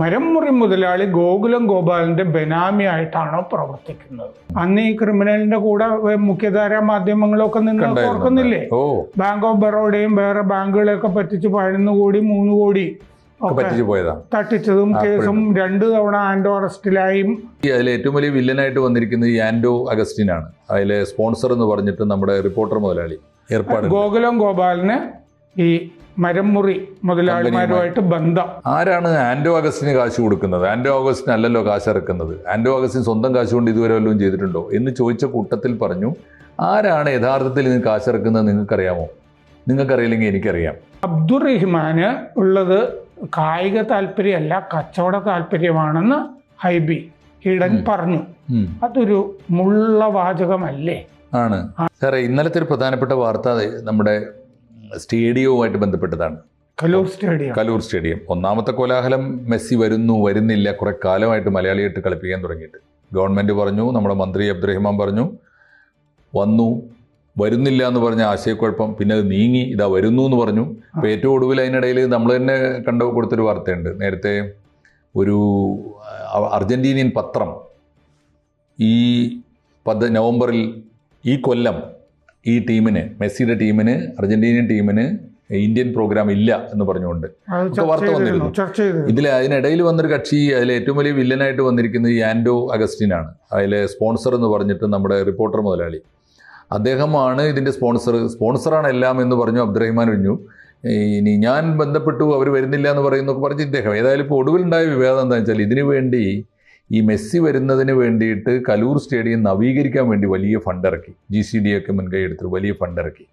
മരംമുറി മുതലാളി ഗോകുലം ഗോപാലന്റെ ബെനാമിയായിട്ടാണോ പ്രവർത്തിക്കുന്നത്. അന്ന് ഈ ക്രിമിനലിന്റെ കൂടെ മുഖ്യധാര മാധ്യമങ്ങളൊക്കെ നിന്ന് ഓർക്കുന്നില്ലേ? ബാങ്ക് ഓഫ് ബറോഡയും വേറെ ബാങ്കുകളെയൊക്കെ പറ്റിച്ച് പതിനൊന്ന് കോടി മൂന്ന് കോടി തട്ടിച്ചതും കേസും രണ്ടു തവണ ആൻഡോ അറസ്റ്റിലായും. അതിൽ ഏറ്റവും വലിയ വില്ലനായിട്ട് വന്നിരിക്കുന്നത് ഈ ആൻഡോ അഗസ്റ്റിനാണ്. അതിലെ സ്പോൺസർ എന്ന് പറഞ്ഞിട്ട് നമ്മുടെ റിപ്പോർട്ടർ മുതലാളി. ഏർപ്പാട് ഗോകുലം ഗോപാലിന് ഈ മരംമുറി മുതലാളിമാരുമായിട്ട് ബന്ധം. ആരാണ് ആന്റോ അഗസ്റ്റിന് കാശ് കൊടുക്കുന്നത്? ആന്റോ അഗസ്റ്റിന് അല്ലല്ലോ കാശ് ഇറക്കുന്നത്. ആന്റോ അഗസ്റ്റിൻ സ്വന്തം കാശ് കൊണ്ട് ഇതുവരെ വല്ലതും ചെയ്തിട്ടുണ്ടോ? എന്ന് ചോദിച്ച കൂട്ടത്തിൽ പറഞ്ഞു ആരാണ് യഥാർത്ഥത്തിൽ ഇതിന് കാശ് ഇറക്കുന്നത് നിങ്ങൾക്കറിയാമോ? നിങ്ങൾക്കറിയില്ലെങ്കിൽ എനിക്കറിയാം. അബ്ദുറഹിമാന് ഉള്ളത് കായിക താല്പര്യമല്ല കച്ചവട താല്പര്യമാണെന്ന് ഹൈബി ഇടൻ പറഞ്ഞു. അതൊരു മുള്ള വാചകമല്ലേ ആണ് സാറേ ഇന്നലത്തെ ഒരു പ്രധാനപ്പെട്ട വാർത്ത നമ്മുടെ സ്റ്റേഡിയവുമായിട്ട് ബന്ധപ്പെട്ടതാണ്. കലൂർ സ്റ്റേഡിയം. കലൂർ സ്റ്റേഡിയം. ഒന്നാമത്തെ കോലാഹലം മെസ്സി വരുന്നു വരുന്നില്ല കുറെ കാലമായിട്ട് മലയാളിയായിട്ട് കളിപ്പിക്കാൻ തുടങ്ങിയിട്ട്. ഗവൺമെന്റ് പറഞ്ഞു നമ്മുടെ മന്ത്രി അബ്ദുറഹിമാൻ പറഞ്ഞു വന്നു വരുന്നില്ല എന്ന് പറഞ്ഞ ആശയക്കുഴപ്പം പിന്നെ അത് നീങ്ങി ഇതാ വരുന്നു എന്ന് പറഞ്ഞു. അപ്പോൾ ഏറ്റവും ഒടുവിൽ അതിനിടയിൽ നമ്മൾ തന്നെ കണ്ടു കൊടുത്തൊരു വാർത്തയുണ്ട്. നേരത്തെ ഒരു അർജന്റീനിയൻ അർജന്റീനിയൻ പത്രം ഈ പദ്ധ നവംബറിൽ ഈ കൊല്ലം ഈ ടീമിന് മെസ്സിയുടെ ടീമിന് അർജന്റീനിയൻ ടീമിന് ഇന്ത്യൻ പ്രോഗ്രാം ഇല്ല എന്ന് പറഞ്ഞുകൊണ്ട് വാർത്ത വന്നിരുന്നു. ഇതിൽ അതിനിടയിൽ വന്നൊരു കക്ഷി അതിൽ ഏറ്റവും വലിയ വില്ലനായിട്ട് വന്നിരിക്കുന്നത് ഈ ആൻഡോ അഗസ്റ്റിനാണ്. അതിലെ സ്പോൺസർ എന്ന് പറഞ്ഞിട്ട് നമ്മുടെ റിപ്പോർട്ടർ മുതലാളി. അദ്ദേഹമാണ് ഇതിന്റെ സ്പോൺസർ. സ്പോൺസറാണ് എല്ലാം എന്ന് പറഞ്ഞു അബ്ദുറഹിമാൻ ഒഴിഞ്ഞു. ഇനി ഞാൻ ബന്ധപ്പെട്ടു അവർ വരുന്നില്ല എന്ന് പറയുന്നൊക്കെ പറഞ്ഞ് ഇദ്ദേഹം. ഏതായാലും ഇപ്പോൾ ഒടുവിലുണ്ടായ വിവാദം എന്താണെന്ന് വെച്ചാൽ ഇതിനു വേണ്ടി ഈ മെസ്സി വരുന്നതിന് വേണ്ടിയിട്ട് കലൂർ സ്റ്റേഡിയം നവീകരിക്കാൻ വേണ്ടി വലിയ ഫണ്ട് ഇറക്കി. ജി സി ഡി ഒക്കെ മുൻകൈ വലിയ ഫണ്ട് ഇറക്കി.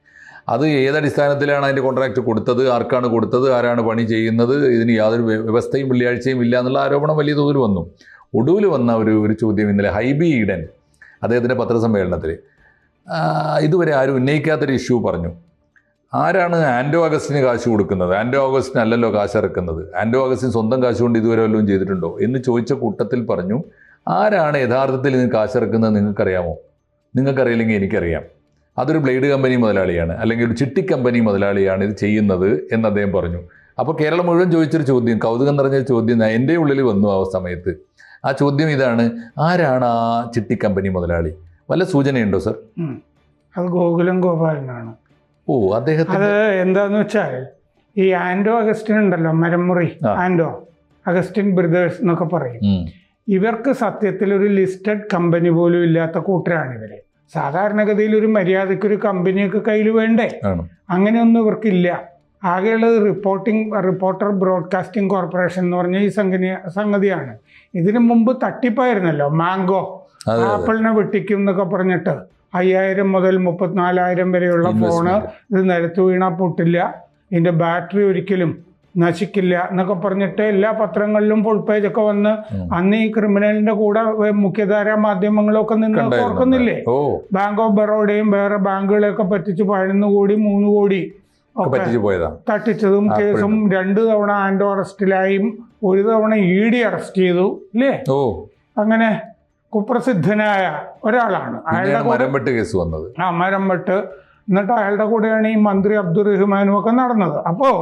അത് ഏതടിസ്ഥാനത്തിലാണ് അതിന്റെ കോൺട്രാക്റ്റ് കൊടുത്തത്? ആർക്കാണ് കൊടുത്തത്? ആരാണ് പണി ചെയ്യുന്നത്? ഇതിന് യാതൊരു വ്യവസ്ഥയും വെള്ളിയാഴ്ചയും ഇല്ല എന്നുള്ള ആരോപണം വലിയ തോതിൽ വന്നു. ഒടുവിൽ വന്ന ഒരു ഒരു ചോദ്യം ഇന്നലെ ഹൈബി ഈഡൻ അദ്ദേഹത്തിന്റെ പത്രസമ്മേളനത്തിൽ ഇതുവരെ ആരും ഉന്നയിക്കാത്തൊരു ഇഷ്യൂ പറഞ്ഞു. ആരാണ് ആൻഡോ അഗസ്റ്റിന് കാശ് കൊടുക്കുന്നത്? ആൻഡോ അഗസ്റ്റിന് അല്ലല്ലോ കാശ് ഇറക്കുന്നത്. ആൻഡോ അഗസ്റ്റിൻ സ്വന്തം കാശ് കൊണ്ട് ഇതുവരെ വല്ലതും ചെയ്തിട്ടുണ്ടോ? എന്ന് ചോദിച്ച കൂട്ടത്തിൽ പറഞ്ഞു ആരാണ് യഥാർത്ഥത്തിൽ ഇതിന് കാശ് ഇറക്കുന്നത് നിങ്ങൾക്കറിയാമോ? നിങ്ങൾക്കറിയില്ലെങ്കിൽ എനിക്കറിയാം. അതൊരു ബ്ലേഡ് കമ്പനി മുതലാളിയാണ് അല്ലെങ്കിൽ ഒരു ചിട്ടി കമ്പനി മുതലാളിയാണ് ഇത് ചെയ്യുന്നത് എന്ന് അദ്ദേഹം പറഞ്ഞു. അപ്പോൾ കേരളം മുഴുവൻ ചോദിച്ചൊരു ചോദ്യം കൗതുകം നിറഞ്ഞ ചോദ്യം എന്റെ ഉള്ളിൽ വന്നു ആ സമയത്ത്. ആ ചോദ്യം ഇതാണ് ആരാണ് ആ ചിട്ടി കമ്പനി മുതലാളി? വല്ല സൂചനയുണ്ടോ സർ. അത് ഗോകുലം ഗോപാലനാണ്. ഓ അദ്ദേഹത്തിന് അത് എന്താന്ന് വെച്ചാൽ ഈ ആൻഡോ അഗസ്റ്റിൻ ഉണ്ടല്ലോ മരമുറി. ആൻഡോ അഗസ്റ്റിൻ ബ്രദേഴ്സ് എന്നൊക്കെ പറയും. ഇവർക്ക് സത്യത്തിൽ ഒരു ലിസ്റ്റഡ് കമ്പനി പോലും ഇല്ലാത്ത കൂട്ടരാണ് ഇവർ. സാധാരണഗതിയിൽ ഒരു മര്യാദയ്ക്ക് ഒരു കമ്പനിയൊക്കെ കയ്യിൽ വേണ്ടേ? അങ്ങനെയൊന്നും ഇവർക്കില്ല. ആകെയുള്ളത് റിപ്പോർട്ടിംഗ് റിപ്പോർട്ടർ ബ്രോഡ്കാസ്റ്റിംഗ് കോർപ്പറേഷൻ എന്ന് പറഞ്ഞ ഈ സംഗതി സംഗതിയാണ്. ഇതിനു മുമ്പ് തട്ടിപ്പായിരുന്നല്ലോ മാംഗോ ആപ്പിളിനെ വെട്ടിക്കും എന്നൊക്കെ പറഞ്ഞിട്ട്. അയ്യായിരം മുതൽ മുപ്പത്തിനാലായിരം വരെയുള്ള ഫോണ് ഇത് നിലത്ത് വീണാൽ പൊട്ടില്ല. ഇതിന്റെ ബാറ്ററി ഒരിക്കലും നശിക്കില്ല എന്നൊക്കെ പറഞ്ഞിട്ട് എല്ലാ പത്രങ്ങളിലും ഫുൾ പേജ് ഒക്കെ വന്ന്. അന്ന് ഈ ക്രിമിനലിന്റെ കൂടെ മുഖ്യധാര മാധ്യമങ്ങളൊക്കെ നിന്ന് ഓർക്കുന്നില്ലേ? ബാങ്ക് ഓഫ് ബറോഡയും വേറെ ബാങ്കുകളെയൊക്കെ പറ്റിച്ച് പതിനൊന്ന് കോടി മൂന്ന് കോടി തട്ടിച്ചതും കേസും രണ്ട് തവണ ആൻഡോ അറസ്റ്റിലായും ഒരു തവണ ഇ ഡി അറസ്റ്റ് ചെയ്തു അല്ലേ അങ്ങനെ കുപ്രസിദ്ധനായ ഒരാളാണ്. അയാളുടെ മരം വെട്ട് കേസ് വന്നത്. ആ മരം വെട്ട് എന്നിട്ട് അയാളുടെ കൂടെയാണ് ഈ മന്ത്രി അബ്ദുറഹിമാനും ഒക്കെ നടന്നത്. അപ്പോൾ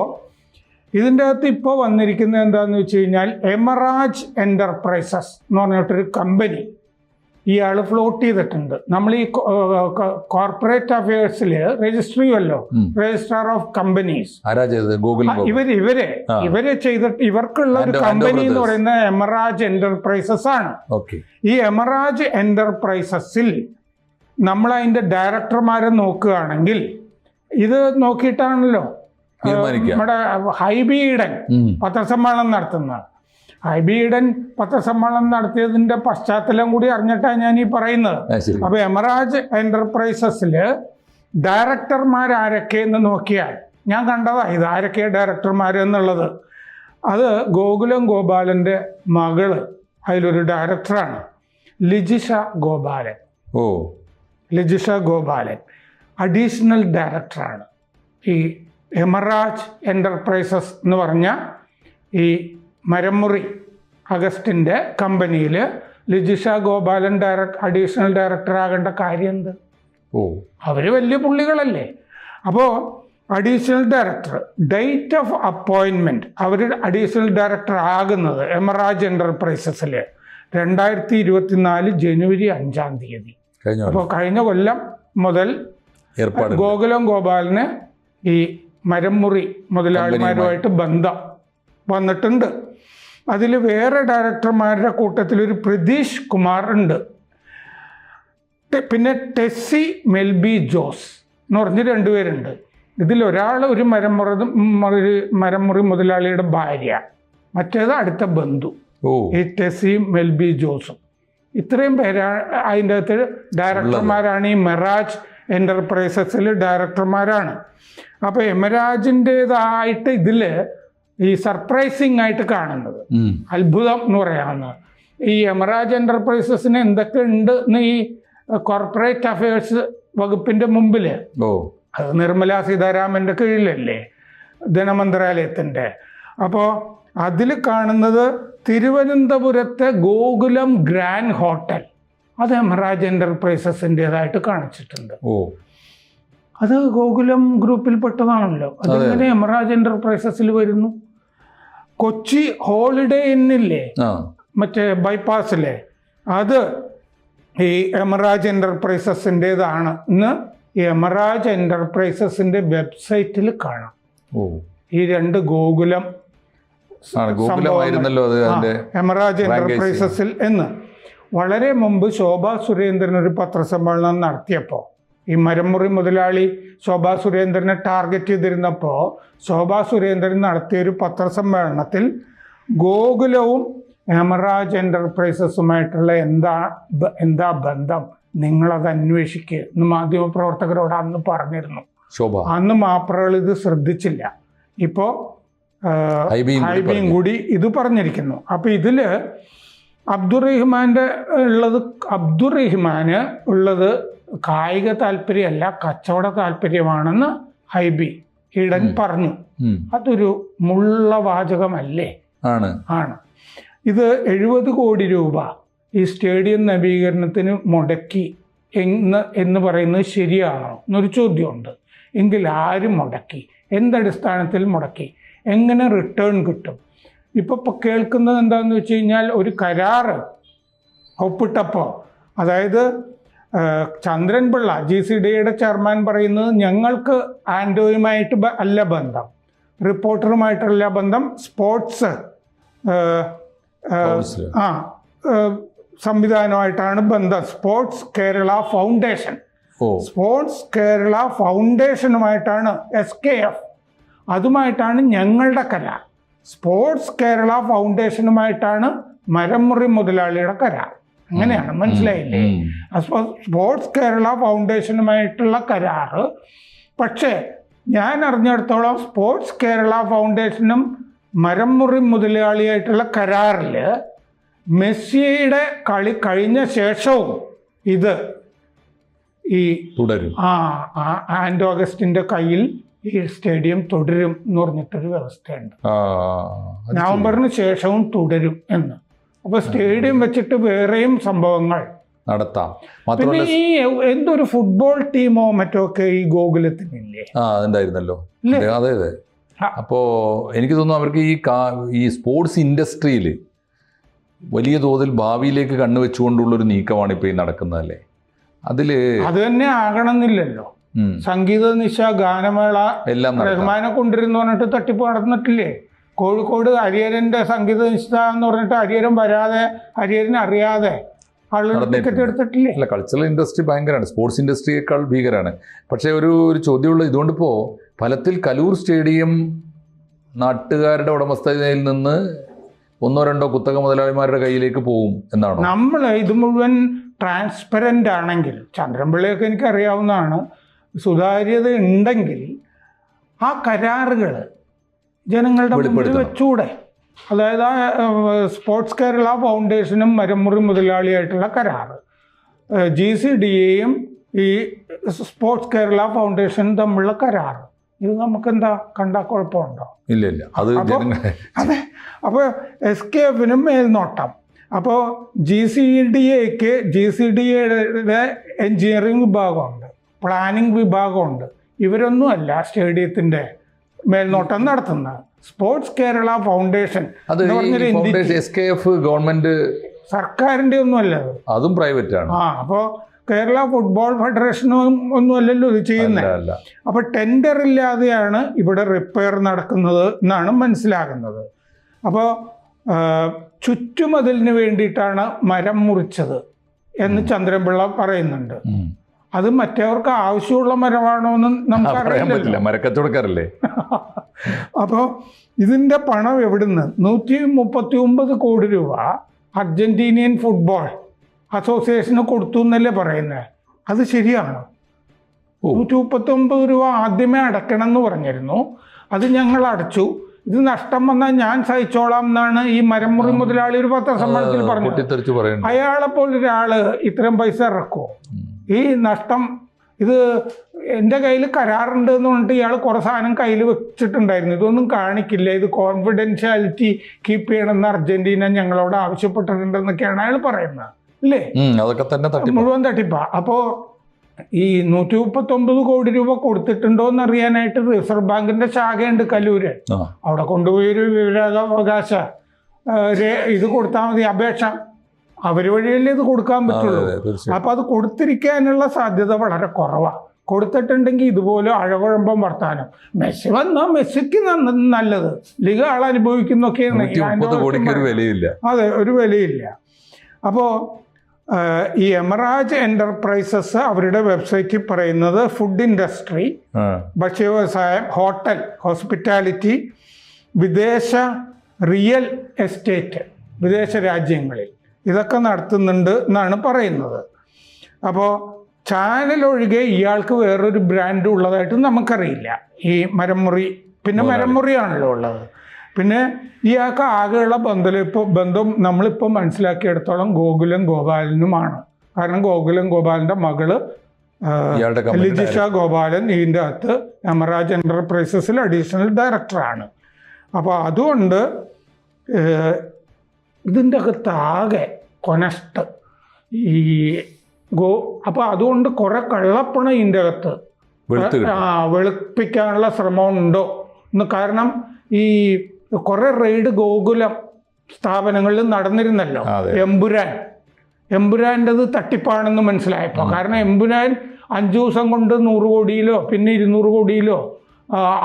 ഇതിന്റെ അകത്ത് ഇപ്പോൾ വന്നിരിക്കുന്നത് എന്താണെന്ന് വെച്ച് കഴിഞ്ഞാൽ എമറാജ് എന്റർപ്രൈസസ് എന്ന് പറഞ്ഞിട്ടൊരു കമ്പനി. ഇയാൾ ഫ്ലോട്ട് ചെയ്തിട്ടുണ്ട്. നമ്മൾ ഈ കോർപ്പറേറ്റ് അഫയേഴ്സിൽ രജിസ്റ്റർ ചെയ്യുമല്ലോ രജിസ്ട്രാർ ഓഫ് കമ്പനീസ് ഇവർ ഇവർ ഇവർ ചെയ്തിട്ട് ഇവർക്കുള്ള ഒരു കമ്പനി എന്ന് പറയുന്ന എമറാജ് എന്റർപ്രൈസസ് ആണ്. ഈ എമറാജ് എന്റർപ്രൈസസിൽ നമ്മൾ അതിന്റെ ഡയറക്ടർമാരെ നോക്കുകയാണെങ്കിൽ ഇത് നോക്കിയിട്ടാണല്ലോ നമ്മുടെ ഹൈബി ഈഡൻ പത്രസമ്മേളനം നടത്തുന്നത് ഹൈബി ഈഡൻ പത്രസമ്മേളനം നടത്തിയതിന്റെ പശ്ചാത്തലം കൂടി അറിഞ്ഞിട്ടാണ് ഞാൻ ഈ പറയുന്നത്. അപ്പൊ എമറാജ് ഡയറക്ടർമാർ ഡയറക്ടർമാരാരൊക്കെ എന്ന് നോക്കിയാൽ ഞാൻ കണ്ടതാ ഇത് ആരൊക്കെ ഡയറക്ടർമാർ എന്നുള്ളത്. അത് ഗോകുലം ഗോപാലന്റെ മകൾ അതിലൊരു ഡയറക്ടറാണ്. ലിജിഷ ഗോപാലൻ. ഓ. ലിജിഷ ഗോപാലൻ. അഡീഷണൽ ഡയറക്ടറാണ്. ഈ എമറാജ് എന്റർപ്രൈസസ് എന്ന് പറഞ്ഞ ഈ മരമുറി അഗസ്റ്റിന്റെ കമ്പനിയിൽ Lijisha Gopalan direct additional director ആകേണ്ട കാര്യം എന്ത്? ഓ. അവർ വലിയ പുള്ളികളല്ലേ. അപ്പോൾ അഡീഷണൽ ഡയറക്ടർ ഡേറ്റ് ഓഫ് അപ്പോയിൻമെന്റ് അവർ അഡീഷണൽ ഡയറക്ടർ ആകുന്നത് എമറാജ് എന്റർപ്രൈസസിൽ രണ്ടായിരത്തി ഇരുപത്തിനാല് ജനുവരി അഞ്ചാം തീയതി. അപ്പോൾ കഴിഞ്ഞ കൊല്ലം മുതൽ ഗോകുലം ഗോപാലിന് ഈ മരംമുറി മുതലാളിമാരുമായിട്ട് ബന്ധം വന്നിട്ടുണ്ട്. അതിൽ വേറെ ഡയറക്ടർമാരുടെ കൂട്ടത്തിൽ ഒരു പ്രതീഷ് കുമാർ ഉണ്ട്. പിന്നെ ടെസ്സി മെൽബി ജോസ് എന്ന് പറഞ്ഞ് രണ്ടുപേരുണ്ട് ഇതിലൊരാൾ ഒരു മരമുറി ഒരു മരമുറി മുതലാളിയുടെ ഭാര്യ മറ്റേത് അടുത്ത ബന്ധു ഈ ടെസ്സിയും മെൽബി ജോസും. ഇത്രയും പേരാണ് അതിന്റെ അകത്ത് ഡയറക്ടർമാരാണ് ഈ മെറാജ് എന്റർപ്രൈസസിൽ ഡയറക്ടർമാരാണ് അപ്പോൾ എമരാജിന്റേതായിട്ട് ഇതിൽ ഈ സർപ്രൈസിങ് ആയിട്ട് കാണുന്നത്. അത്ഭുതം എന്ന് പറയാവുന്നത് ഈ എമറാജ് എന്റർപ്രൈസസിന് എന്തൊക്കെ ഉണ്ട് എന്ന് ഈ കോർപ്പറേറ്റ് അഫയേഴ്സ് വകുപ്പിന്റെ മുമ്പിൽ ഓ. അത് നിർമ്മല സീതാരാമന്റെ കീഴിലല്ലേ. ധനമന്ത്രാലയത്തിന്റെ. അപ്പോ അതിൽ കാണുന്നത് തിരുവനന്തപുരത്തെ ഗോകുലം ഗ്രാൻഡ് ഹോട്ടൽ. അത് എമറാജ് എന്റർപ്രൈസസിന്റെതായിട്ട് കാണിച്ചിട്ടുണ്ട്. ഓ. അത് ഗോകുലം ഗ്രൂപ്പിൽപ്പെട്ടതാണല്ലോ. അതെങ്ങനെ എമറാജ് എന്റർപ്രൈസസിൽ വരുന്നു? കൊച്ചി ഹോളിഡേ ഇന്നില്ലേ? മറ്റേ ബൈപ്പാസിലെ. അത് ഈ എമറാജ് എന്റർപ്രൈസസിന്റേതാണ് ഇന്ന് ഈ എമറാജ് എന്റർപ്രൈസസിന്റെ വെബ്സൈറ്റിൽ കാണാം. ഈ രണ്ട് ഗോകുലം എമറാജ് എന്റർപ്രൈസസിൽ എന്റർപ്രൈസസിൽ എന്ന്. വളരെ മുമ്പ് ശോഭാ സുരേന്ദ്രൻ ഒരു പത്രസമ്മേളനം നടത്തിയപ്പോൾ ഈ മരമുറി മുതലാളി ശോഭാ സുരേന്ദ്രനെ ടാർഗറ്റ് ചെയ്തിരുന്നപ്പോൾ ശോഭാ സുരേന്ദ്രൻ നടത്തിയൊരു പത്രസമ്മേളനത്തിൽ ഗോകുലവും ഹെമറാജ് എന്റർപ്രൈസസുമായിട്ടുള്ള എന്താ എന്താ ബന്ധം? നിങ്ങളത് അന്വേഷിക്കുക എന്ന് മാധ്യമപ്രവർത്തകരോട് അന്ന് പറഞ്ഞിരുന്നു. അന്ന് മാപ്രകൾ ഇത് ശ്രദ്ധിച്ചില്ല. ഇപ്പോൾ ഹൈബിയും കൂടി കൂടി ഇത് പറഞ്ഞിരിക്കുന്നു. അപ്പോൾ ഇതിൽ അബ്ദുറഹിമാന്റെ ഉള്ളത് അബ്ദുറഹിമാന് ഉള്ളത് കായിക താല്പര്യമല്ല കച്ചവട താല്പര്യമാണെന്ന് ഹൈബി ഈടൻ പറഞ്ഞു. അതൊരു മുള്ള വാചകമല്ലേ? ആണ്. ആണ്. ഇത് എഴുപത് കോടി രൂപ ഈ സ്റ്റേഡിയം നവീകരണത്തിന് മുടക്കി എന്ന് എന്ന് പറയുന്നത് ശരിയാണോ? എന്നൊരു ചോദ്യമുണ്ട്. എങ്കിൽ ആര് മുടക്കി? എന്തടിസ്ഥാനത്തിൽ മുടക്കി? എങ്ങനെ റിട്ടേൺ കിട്ടും? ഇപ്പൊ കേൾക്കുന്നത് എന്താണെന്ന് വെച്ച് കഴിഞ്ഞാൽ ഒരു കരാറ് ഒപ്പിട്ടപ്പോൾ അതായത് ആ, ചന്ദ്രൻ പിള്ള ജി സി ഡിയുടെ ചെയർമാൻ പറയുന്നത് ഞങ്ങൾക്ക് ആൻഡോയുമായിട്ട് അല്ല ബന്ധം. റിപ്പോർട്ടറുമായിട്ടുള്ള ബന്ധം. സ്പോർട്സ് ആ, സംവിധാനമായിട്ടാണ് ബന്ധം. Sports Kerala foundation. Sports Kerala ഫൗണ്ടേഷനുമായിട്ടാണ് S K F അതുമായിട്ടാണ് ഞങ്ങളുടെ കരാർ സ്പോർട്സ് കേരള ഫൗണ്ടേഷനുമായിട്ടാണ് മരമുറി മുതലാളിയുടെ കരാർ അങ്ങനെയാണ്. മനസ്സിലായില്ലേ. അപ്പോൾ സ്പോർട്സ് കേരള ഫൗണ്ടേഷനുമായിട്ടുള്ള കരാറ്. പക്ഷേ ഞാൻ അറിഞ്ഞിടത്തോളം സ്പോർട്സ് കേരള ഫൗണ്ടേഷനും മരംമുറി മുതലാളിയായിട്ടുള്ള കരാറിൽ മെസ്സിയുടെ കളി കഴിഞ്ഞ ശേഷവും ഇത് ഈ തുടരും. ആ ആൻഡ് ഓഗസ്റ്റിന്റെ കയ്യിൽ ഈ സ്റ്റേഡിയം തുടരും എന്ന് പറഞ്ഞിട്ടൊരു വ്യവസ്ഥയുണ്ട്. നവംബറിന് ശേഷവും തുടരും എന്ന്. അപ്പോൾ സ്റ്റേഡിയം വെച്ചിട്ട് വേറെയും സംഭവങ്ങൾ നടത്താം. മാത്രമല്ല ഈ എന്തൊരു ഫുട്ബോൾ ടീമോ മറ്റോ ഒക്കെ ഈ ഗോകുലത്തിനില്ലേ? ആ? അതെ അതെ അതെ. അപ്പോ എനിക്ക് തോന്നുന്നു അവർക്ക് ഈ കാ- ഈ സ്പോർട്സ് ഇൻഡസ്ട്രിയിൽ വലിയ തോതിൽ ഭാവിയിലേക്ക് കണ്ണുവെച്ചുകൊണ്ടുള്ളൊരു നീക്കമാണ് ഇപ്പോൾ ഈ നടക്കുന്നതല്ലേ? അതിൽ അത് തന്നെ ആകണമെന്നില്ലല്ലോ. സംഗീത നിശ ഗാനമേള എല്ലാം റഹ്മാനെ കൊണ്ടിരുന്നു പറഞ്ഞിട്ട് തട്ടിപ്പ് നടന്നിട്ടില്ലേ? കോഴിക്കോട് ഹരിഹരന്റെ സംഗീത നിശ്ചിത എന്ന് പറഞ്ഞിട്ട് ഹരിഹരൻ വരാതെ ഹരിഹരൻ അറിയാതെ അല്ല കൾച്ചറൽ ഇൻഡസ്ട്രി ഭയങ്കരമാണ്. സ്പോർട്സ് ഇൻഡസ്ട്രിയേക്കാൾ ഭീകരമാണ് പക്ഷേ ഒരു ഒരു ചോദ്യമുള്ള ഇതുകൊണ്ടിപ്പോൾ ഫലത്തിൽ കലൂർ സ്റ്റേഡിയം നാട്ടുകാരുടെ ഉടമസ്ഥതയിൽ നിന്ന് ഒന്നോ രണ്ടോ കുത്തക മുതലാളിമാരുടെ കയ്യിലേക്ക് പോകും എന്നാണ്? നമ്മൾ ഇത് മുഴുവൻ ട്രാൻസ്പെറന്റ് ആണെങ്കിൽ ചന്ദ്രൻപിള്ളയൊക്കെ എനിക്ക് അറിയാവുന്നതാണ് സുതാര്യത ഉണ്ടെങ്കിൽ ആ കരാറുകൾ ജനങ്ങളുടെ മുന്നിൽ. വെച്ചൂടെ? അതായത് ആ സ്പോർട്സ് കേരള ഫൗണ്ടേഷനും മരമുറി മുതലാളിയായിട്ടുള്ള കരാർ ജി സി ഡി എയും ഈ സ്പോർട്സ് കേരള ഫൗണ്ടേഷനും തമ്മിലുള്ള കരാർ ഇത് നമുക്കെന്താ? കണ്ടാൽ കുഴപ്പമുണ്ടോ? ഇല്ല ഇല്ല. അത് അതെ. അപ്പോൾ എസ് കെ എഫിനും മേൽനോട്ടം. അപ്പോൾ ജി സി ഡി എക്ക് ജി സി ഡി എയുടെ എൻജിനീയറിംഗ് വിഭാഗമുണ്ട്. പ്ലാനിംഗ് വിഭാഗമുണ്ട്. ഇവരൊന്നും അല്ല സ്റ്റേഡിയത്തിന്റെ മേൽനോട്ടം നടത്തുന്നത് സ്പോർട്സ് കേരള ഫൗണ്ടേഷൻ അത്. എസ് കെ എഫ് ഗവൺമെന്റ് സർക്കാരിന്റെ ഒന്നും അല്ല അതും. പ്രൈവറ്റ് ആണ്. ആ അപ്പോൾ കേരള ഫുട്ബോൾ ഫെഡറേഷനും ഒന്നും അല്ലല്ലോ ഇത് ചെയ്യുന്നത് അപ്പൊ ടെൻഡർ ഇല്ലാതെയാണ് ഇവിടെ റിപ്പയർ നടക്കുന്നത് എന്നാണ് മനസ്സിലാകുന്നത്. അപ്പോൾ ചുറ്റുമതിലിന് വേണ്ടിയിട്ടാണ് മരം മുറിച്ചത് എന്ന് ചന്ദ്രൻപിള്ള പറയുന്നുണ്ട്. അത് മറ്റവർക്ക് ആവശ്യമുള്ള മരമാണോ എന്ന് നമുക്ക് പറയാൻ പറ്റില്ല. മരക്കച്ചവടക്കാരല്ലേ അപ്പോൾ ഇതിന്റെ പണം എവിടുന്ന്? നൂറ്റി മുപ്പത്തി ഒമ്പത് കോടി രൂപ അർജന്റീനിയൻ ഫുട്ബോൾ അസോസിയേഷന് കൊടുത്തു എന്നല്ലേ പറയുന്നത് അത് ശരിയാണോ. നൂറ്റി മുപ്പത്തി ഒമ്പത് രൂപ ആദ്യമേ അടയ്ക്കണം എന്ന് പറഞ്ഞിരുന്നു. അത് ഞങ്ങൾ അടച്ചു. ഇത് നഷ്ടം വന്നാൽ ഞാൻ സഹിച്ചോളാം എന്നാണ് ഈ മരമുറി മുതലാളി ഒരു പത്രസമ്മേളനത്തിൽ പറഞ്ഞത്. അയാളെ പോലൊരാൾ ഇത്രയും പൈസ ഇറക്കുമോ. ഈ നഷ്ടം ഇത് എന്റെ കയ്യിൽ കരാറുണ്ട് എന്ന് പറഞ്ഞിട്ട് ഇയാൾ കുറേ സാധനം കയ്യിൽ വെച്ചിട്ടുണ്ടായിരുന്നു. ഇതൊന്നും കാണിക്കില്ല. ഇത് കോൺഫിഡൻഷ്യാലിറ്റി കീപ്പ് ചെയ്യണമെന്ന് അർജന്റീന ഞങ്ങളോട് ആവശ്യപ്പെട്ടിട്ടുണ്ടെന്നൊക്കെയാണ് അയാൾ പറയുന്നത്. അല്ലേ അതൊക്കെ തന്നെ മുഴുവൻ തട്ടിപ്പാ. അപ്പോൾ ഈ നൂറ്റി മുപ്പത്തൊമ്പത് കോടി രൂപ കൊടുത്തിട്ടുണ്ടോ എന്ന് അറിയാനായിട്ട് റിസർവ് ബാങ്കിന്റെ ശാഖയുണ്ട് കല്ലൂര് ആ. അവിടെ കൊണ്ടുപോയൊരു വിവരാവകാശ ഇത് കൊടുത്താൽ മതി അപേക്ഷ. അവർ വഴിയല്ലേ ഇത് കൊടുക്കാൻ പറ്റുള്ളൂ. അപ്പൊ അത് കൊടുത്തിരിക്കാനുള്ള സാധ്യത വളരെ കുറവാണ് കൊടുത്തിട്ടുണ്ടെങ്കിൽ ഇതുപോലെ അഴകുഴമ്പം വർത്താനം. മെസ്സി വന്നാൽ മെസ്സിക്ക് നല്ലത്. ലീഗ് ആൾ അനുഭവിക്കുന്നൊക്കെയാണ്. അതെ ഒരു വിലയില്ല. അപ്പോൾ ഈ എമറാജ് എന്റർപ്രൈസസ് അവരുടെ വെബ്സൈറ്റിൽ പറയുന്നത് ഫുഡ് ഇൻഡസ്ട്രി ഭക്ഷ്യ വ്യവസായം ഹോട്ടൽ ഹോസ്പിറ്റാലിറ്റി വിദേശ റിയൽ എസ്റ്റേറ്റ് വിദേശ രാജ്യങ്ങളിൽ. ഇതൊക്കെ നടത്തുന്നുണ്ട് എന്നാണ് പറയുന്നത്. അപ്പോൾ ചാനൽ ഒഴികെ ഇയാൾക്ക് വേറൊരു ബ്രാൻഡ് ഉള്ളതായിട്ട് നമുക്കറിയില്ല. ഈ മരമുറി പിന്നെ. മരമുറിയാണല്ലോ ഉള്ളത്. പിന്നെ ഇയാൾക്ക് ആകെയുള്ള ബന്ധം ഇപ്പോൾ ബന്ധം നമ്മളിപ്പോൾ മനസ്സിലാക്കിയെടുത്തോളം ഗോകുലം ഗോപാലനുമാണ്. കാരണം ഗോകുലം ഗോപാലന്റെ മകൾ ലിജിഷ ഗോപാലൻ ഇതിന്റെ അകത്ത് യമരാജ് എന്റർപ്രൈസസിൽ അഡീഷണൽ ഡയറക്ടറാണ് അപ്പോൾ അതുകൊണ്ട് ഇതിന്റെ അകത്ത് ആകെ കൊനസ്റ്റ് ഈ ഗോ അപ്പോൾ അതുകൊണ്ട് കുറെ കള്ളപ്പണ ഇതിന്റെ അകത്ത് ആ വെളുപ്പിക്കാനുള്ള ശ്രമം ഉണ്ടോ എന്ന് കാരണം ഈ കുറെ റെയ്ഡ് ഗോകുലം സ്ഥാപനങ്ങളിൽ നടന്നിരുന്നല്ലോ. എമ്പുരാൻ. എമ്പുരാന്റെത് തട്ടിപ്പാണെന്ന് മനസ്സിലായപ്പോൾ കാരണം എമ്പുരാൻ അഞ്ചു ദിവസം കൊണ്ട് നൂറ് കോടിയിലോ പിന്നെ ഇരുന്നൂറ് കോടിയിലോ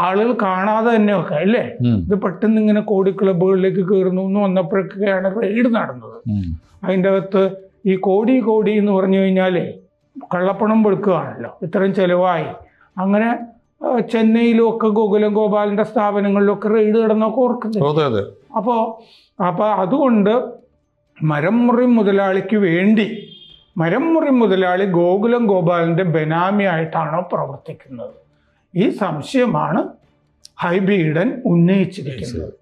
ആളുകൾ കാണാതെ തന്നെയൊക്കെ അല്ലേ? ഇത് പെട്ടെന്ന് ഇങ്ങനെ കോടി ക്ലബുകളിലേക്ക് കയറുന്നു എന്ന് വന്നപ്പോഴൊക്കെയാണ് റെയ്ഡ് നടന്നത്. അതിന്റെ അകത്ത് ഈ കോടി കോടി എന്ന് പറഞ്ഞു കഴിഞ്ഞാൽ കള്ളപ്പണം വെളുക്കുകയാണല്ലോ ഇത്രയും ചിലവായി. അങ്ങനെ ചെന്നൈയിലും ഒക്കെ ഗോകുലം ഗോപാലിന്റെ സ്ഥാപനങ്ങളിലൊക്കെ റെയ്ഡ് കിടന്നൊക്കെ ഓർക്കുന്നത് അപ്പോൾ അപ്പോൾ അതുകൊണ്ട് മരം മുറി മുതലാളിക്ക് വേണ്ടി മരം മുറി മുതലാളി ഗോകുലം ഗോപാലിന്റെ ബെനാമിയായിട്ടാണോ പ്രവർത്തിക്കുന്നത്? ഈ സംശയമാണ് ഹൈബീഡൻ ഉന്നയിച്ചിരിക്കുന്നത്.